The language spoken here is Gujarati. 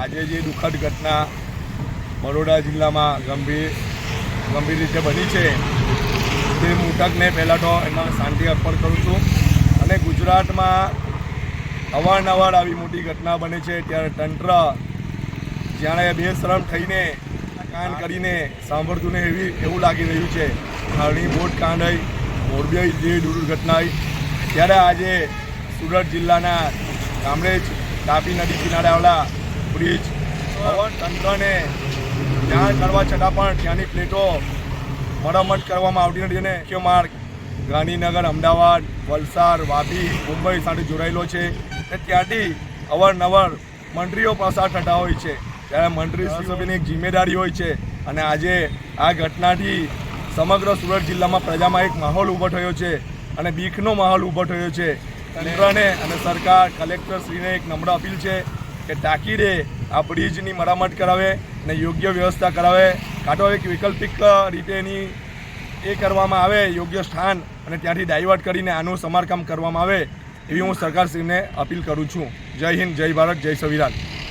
આજે જે દુઃખદ ઘટના બરોડા જિલ્લામાં ગંભીર ગંભીર રીતે બની છે, તે મૃતકને પહેલાં તો એમાં શાંતિ અર્પણ કરું છું. અને ગુજરાતમાં અવારનવાર આવી મોટી ઘટના બને છે, ત્યારે તંત્ર જાણે બેશરમ થઈને, કાન કરીને સાંભળતું ને એવી, એવું લાગી રહ્યું છે. હરણી બોટ કાંડાઈ મોરબી જે દુર્ઘટના આવી ત્યારે આજે સુરત જિલ્લાના કામરેજ, તાપી નદી કિનારે આવેલા બ્રિજ, પવન તંત્રને જાણ કરવા છતાં પણ ત્યાંની પ્લેટો મરામત કરવામાં આવતી નથી અને મુખ્ય માર્ગ ગાંધીનગર, અમદાવાદ, વલસાડ, વાપી, મુંબઈ સાથે જોડાયેલો છે અને ત્યાંથી અવારનવાર મંત્રીઓ પસાર થતા હોય છે. ત્યારે મંત્રીશ્રીઓની એક જિમ્મેદારી હોય છે અને આજે આ ઘટનાથી સમગ્ર સુરત જિલ્લામાં પ્રજામાં એક માહોલ ઊભો થયો છે અને બીકનો માહોલ ઊભો થયો છે. તંત્રને અને સરકાર, કલેક્ટરશ્રીને એક નમ્ર અપીલ છે કે તાકીદે આ બ્રિજની મરામત કરાવે અને યોગ્ય વ્યવસ્થા કરાવે. કાંટો એક વૈકલ્પિક રીતે એની એ કરવામાં આવે, યોગ્ય સ્થાન અને ત્યાંથી ડાયવર્ટ કરીને આનું સમારકામ કરવામાં આવે, એવી હું સરકારશ્રીને અપીલ કરું છું. જય હિન્દ, જય ભારત, જય સંવિધાન